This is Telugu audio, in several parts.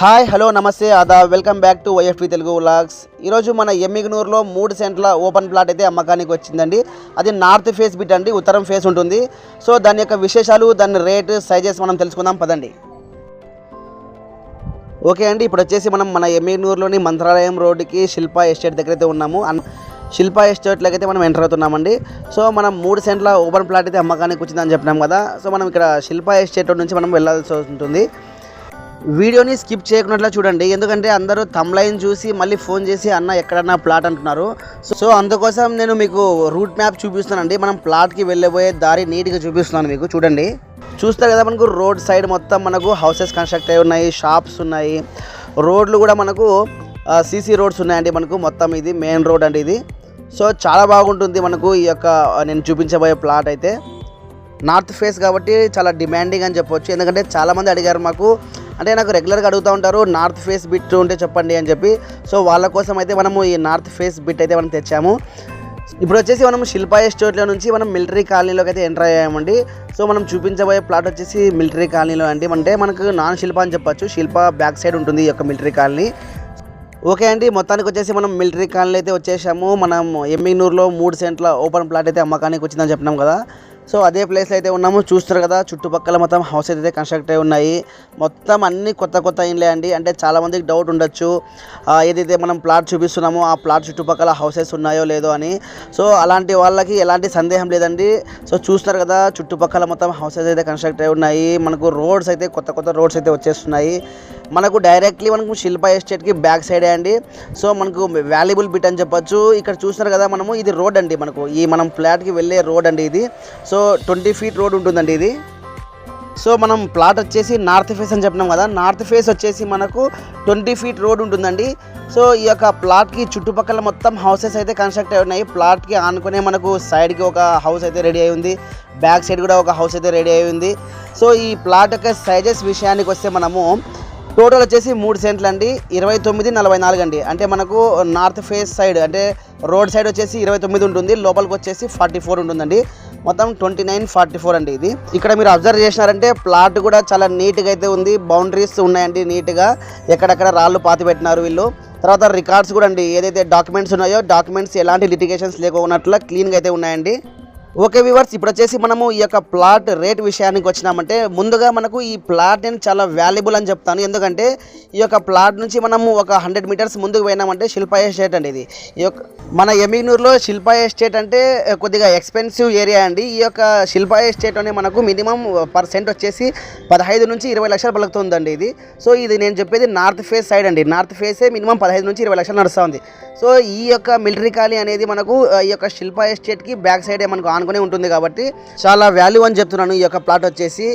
హాయ్ హలో నమస్తే ఆదా. Welcome back to YFT Telugu vlogs. ఈరోజు మన ఎమ్మిగనూరులో మూడు సెంట్ల ఓపెన్ ప్లాట్ అయితే అమ్మకానికి వచ్చిందండి. అది నార్త్ ఫేస్ బిట్ అండి ఉత్తరం ఫేస్ ఉంటుంది. సో దాని యొక్క విశేషాలు దాని రేట్ సైజెస్ మనం తెలుసుకుందాం పదండి. ఓకే అండి ఇప్పుడు వచ్చేసి మనం మన ఎమ్మిగనూరులోని మంత్రాలయం రోడ్డుకి శిల్పా ఎస్టేట్ దగ్గర అయితే ఉన్నాము. అన్- శిల్పా ఎస్టేట్లోకి అయితే మనం ఎంటర్ అవుతున్నామండి. సో మనం మూడు సెంట్ల ఓపెన్ ప్లాట్ అయితే అమ్మకానికి వచ్చిందని చెప్పినాం కదా. సో మనం ఇక్కడ శిల్పా ఎస్టేట్ నుంచి మనం వెళ్ళాల్సి ఉంటుంది వీడియోని స్కిప్ చేయకున్నట్లు చూడండి. ఎందుకంటే అందరూ తమ్లైన్ చూసి మళ్ళీ ఫోన్ చేసి అన్న ఎక్కడన్నా ప్లాట్ అంటున్నారు. సో- సో అందుకోసం నేను మీకు రూట్ మ్యాప్ చూపిస్తున్నానండి. మనం ప్లాట్కి వెళ్ళబోయే దారి నీట్గా చూపిస్తున్నాను మీకు. చూడండి. చూస్తారు కదా మనకు రోడ్ సైడ్ మొత్తం మనకు హౌసెస్ కన్స్ట్రక్ట్ అయి ఉన్నాయి షాప్స్ ఉన్నాయి. రోడ్లు కూడా మనకు సీసీ రోడ్స్ ఉన్నాయండి మనకు. మొత్తం ఇది మెయిన్ రోడ్ అండి ఇది. సో చాలా బాగుంటుంది మనకు ఈ యొక్క నేను చూపించబోయే ప్లాట్ అయితే. నార్త్ ఫేస్ కాబట్టి చాలా డిమాండింగ్ అని చెప్పొచ్చు. ఎందుకంటే చాలామంది అడిగారు మాకు అంటే నాకు రెగ్యులర్గా అడుగుతూ ఉంటారు నార్త్ ఫేస్ బిట్ ఉంటే చెప్పండి అని చెప్పి. సో వాళ్ళ కోసం అయితే మనము ఈ నార్త్ ఫేస్ బిట్ అయితే మనం తెచ్చాము. ఇప్పుడు వచ్చేసి మనం శిల్పా ఎస్టేట్లో నుంచి మనం మిలిటరీ కాలనీలోకి అయితే ఎంటర్ అయ్యామండి. సో మనం చూపించబోయే ప్లాట్ వచ్చేసి మిలిటరీ కాలనీలో అండి. అంటే మనకు నాన్ శిల్పా అని చెప్పొచ్చు. శిల్ప బ్యాక్ సైడ్ ఉంటుంది ఈ యొక్క మిలిటరీ కాలనీ. ఓకే అండి మొత్తానికి వచ్చేసి మనం మిలిటరీ కాలనీ అయితే వచ్చేసాము. మనం ఎమ్మినూరులో మూడు సెంట్ల ఓపెన్ ప్లాట్ అయితే అమ్మకానికి వచ్చిందని చెప్పినాం కదా. సో అదే ప్లేస్లో అయితే ఉన్నాము. చూస్తారు కదా చుట్టుపక్కల మొత్తం హౌసెస్ అయితే కన్స్ట్రక్ట్ అయి ఉన్నాయి. మొత్తం అన్ని కొత్త కొత్త ఇండ్లే అండి. అంటే చాలామందికి డౌట్ ఉండొచ్చు. ఏదైతే మనం ప్లాట్ చూపిస్తున్నామో ఆ ప్లాట్ చుట్టుపక్కల హౌసెస్ ఉన్నాయో లేదో అని. సో అలాంటి వాళ్ళకి ఎలాంటి సందేహం లేదండి. సో చూస్తారు కదా చుట్టుపక్కల మొత్తం హౌసెస్ అయితే కన్స్ట్రక్ట్ అయి ఉన్నాయి. మనకు రోడ్స్ అయితే కొత్త కొత్త రోడ్స్ అయితే వచ్చేస్తున్నాయి. మనకు డైరెక్ట్లీ మనకు శిల్ప ఎస్టేట్కి బ్యాక్ సైడే అండి. సో మనకు వాల్యుబుల్ బిట్ అని చెప్పొచ్చు. ఇక్కడ చూస్తున్నారు కదా మనము ఇది రోడ్ అండి మనకు. ఈ మనం ఫ్లాట్కి వెళ్ళే రోడ్ అండి ఇది. సో ట్వంటీ ఫీట్ రోడ్ ఉంటుందండి ఇది. సో మనం ప్లాట్ వచ్చేసి నార్త్ ఫేస్ అని చెప్పినాం కదా నార్త్ ఫేస్ వచ్చేసి మనకు ట్వంటీ ఫీట్ రోడ్ ఉంటుందండి. సో ఈ యొక్క ప్లాట్కి చుట్టుపక్కల మొత్తం హౌసెస్ అయితే కన్స్ట్రక్ట్ అయి ఉన్నాయి. ప్లాట్కి ఆనుకునే మనకు సైడ్కి ఒక హౌస్ అయితే రెడీ అయి ఉంది. బ్యాక్ సైడ్ కూడా ఒక హౌస్ అయితే రెడీ అయి ఉంది. సో ఈ ప్లాట్ యొక్క సైజెస్ విషయానికి వస్తే మనము టోటల్ వచ్చేసి మూడు సెంట్లు అండి. ఇరవై తొమ్మిది నలభై నాలుగు అండి. అంటే మనకు నార్త్ ఫేస్ సైడ్ అంటే రోడ్ సైడ్ వచ్చేసి ఇరవై తొమ్మిది ఉంటుంది. లోపలికి వచ్చేసి ఫార్టీ ఫోర్ ఉంటుందండి. మొత్తం ట్వంటీ నైన్ ఫార్టీ ఫోర్ అండి ఇది. ఇక్కడ మీరు అబ్జర్వ్ చేసినారంటే ప్లాట్ కూడా చాలా నీట్గా అయితే ఉంది. బౌండరీస్ ఉన్నాయండి నీట్గా. ఎక్కడెక్కడ రాళ్ళు పాతి పెట్టినారు వీళ్ళు. తర్వాత రికార్డ్స్ కూడా అండి. ఏదైతే డాక్యుమెంట్స్ ఉన్నాయో డాక్యుమెంట్స్ ఎలాంటి లిటిగేషన్స్ లేకున్నట్లు క్లీన్గా అయితే ఉన్నాయండి. ఓకే వివర్స్ ఇప్పుడు వచ్చేసి మనము ఈ యొక్క ప్లాట్ రేట్ విషయానికి వచ్చినామంటే ముందుగా మనకు ఈ ప్లాట్ నేను చాలా వాల్యుబుల్ అని చెప్తాను. ఎందుకంటే ఈ యొక్క ప్లాట్ నుంచి మనము ఒక హండ్రెడ్ మీటర్స్ ముందుకు పోయినామంటే శిల్పా ఎస్టేట్ అండి ఇది. ఈ యొక్క మన ఎమిగ్నూరులో శిల్పా ఎస్టేట్ అంటే eh, కొద్దిగా ఎక్స్పెన్సివ్ ఏరియా అండి. ఈ యొక్క శిల్పా ఎస్టేట్ అనే మనకు మినిమం పర్సెంట్ eh, వచ్చేసి పదహైదు నుంచి ఇరవై లక్షలు పలుకుతుందండి ఇది. సో ఇది నేను చెప్పేది నార్త్ ఫేస్ సైడ్ అండి. నార్త్ ఫేసే మినిమం పదహైదు నుంచి ఇరవై లక్షలు నడుస్తుంది. సో ఈ యొక్క మిలిటరీ ఖాళీ అనేది మనకు eh, ఈ యొక్క శిల్పా ఎస్టేట్కి బ్యాక్ సైడే మనకు ఆనుకునే ఉంటుంది కాబట్టి చాలా వాల్యూ అని చెప్తున్నాను ఈ యొక్క ప్లాట్ వచ్చేసి.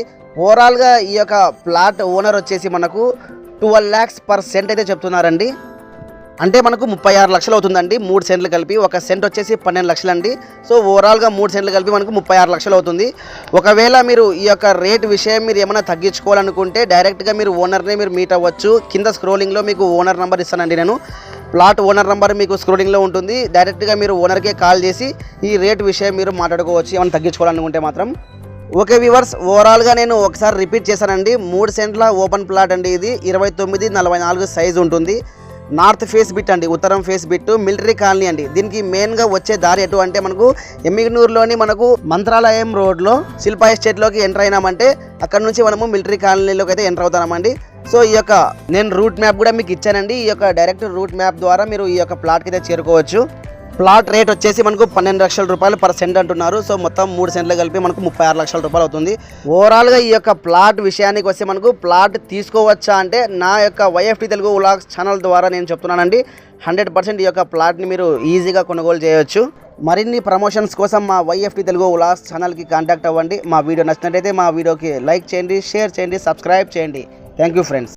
ఓవరాల్గా ఈ యొక్క ప్లాట్ ఓనర్ వచ్చేసి మనకు ట్వెల్వ్ ల్యాక్స్ పర్ సెంట్ అయితే చెప్తున్నారండి. అంటే మనకు ముప్పై ఆరు లక్షలు అవుతుందండి మూడు సెంట్లు కలిపి. ఒక సెంట్ వచ్చేసి పన్నెండు లక్షలు అండి. సో ఓవరాల్గా మూడు సెంట్లు కలిపి మనకు ముప్పై ఆరు లక్షలు అవుతుంది. ఒకవేళ మీరు ఈ యొక్క రేట్ విషయం మీరు ఏమైనా తగ్గించుకోవాలనుకుంటే డైరెక్ట్గా మీరు ఓనర్ని మీరు మీట్ అవ్వచ్చు. కింద స్క్రోలింగ్లో మీకు ఓనర్ నెంబర్ ఇస్తానండి నేను. ప్లాట్ ఓనర్ నెంబర్ మీకు స్క్రోలింగ్లో ఉంటుంది. డైరెక్ట్గా మీరు ఓనర్కే కాల్ చేసి ఈ రేట్ విషయం మీరు మాట్లాడుకోవచ్చు. ఏమైనా తగ్గించుకోవాలనుకుంటే మాత్రం. ఓకే వ్యూవర్స్ ఓవరాల్గా నేను ఒకసారి రిపీట్ చేశానండి. మూడు సెంట్ల ఓపెన్ ప్లాట్ అండి ఇది. ఇరవై తొమ్మిది నలభై నాలుగు సైజు ఉంటుంది. నార్త్ ఫేస్ బిట్ అండి ఉత్తరం ఫేస్ బిట్ మిలిటరీ కాలనీ అండి. దీనికి మెయిన్గా వచ్చే దారి ఎటు అంటే మనకు ఎమ్మిగనూరులోని మనకు మంత్రాలయం రోడ్లో శిల్పా ఎస్టేట్లోకి ఎంటర్ అయినామంటే అక్కడ నుంచి మనము మిలిటరీ కాలనీలోకి అయితే ఎంటర్ అవుతామండి. సో ఈ యొక్క నేను రూట్ మ్యాప్ కూడా మీకు ఇచ్చానండి. ఈ యొక్క డైరెక్ట్ రూట్ మ్యాప్ ద్వారా మీరు ఈ యొక్క ప్లాట్కి అయితే చేరుకోవచ్చు. ప్లాట్ రేట్ వచ్చేసి మనకు పన్నెండు లక్షల రూపాయలు పర్ సెంట్ అంటున్నారు. సో మొత్తం మూడు సెంట్లు కలిపి మనకు ముప్పై ఆరు లక్షల రూపాయలు అవుతుంది. ఓవరాల్గా ఈ యొక్క ప్లాట్ విషయానికి వస్తే మనకు ప్లాట్ తీసుకోవచ్చా అంటే నా యొక్క వైఎఫ్టీ తెలుగు వ్లాగ్స్ ఛానల్ ద్వారా నేను చెప్తున్నానండి. హండ్రెడ్ పర్సెంట్ ఈ యొక్క ప్లాట్ని మీరు ఈజీగా కొనుగోలు చేయవచ్చు మరిన్ని ప్రమోషన్స్ కోసం మా వైఎఫ్టీ తెలుగు వ్లాగ్స్ ఛానల్కి కాంటాక్ట్ అవ్వండి. మా వీడియో నచ్చినట్టయితే మా వీడియోకి లైక్ చేయండి షేర్ చేయండి సబ్స్క్రైబ్ చేయండి. Thank you friends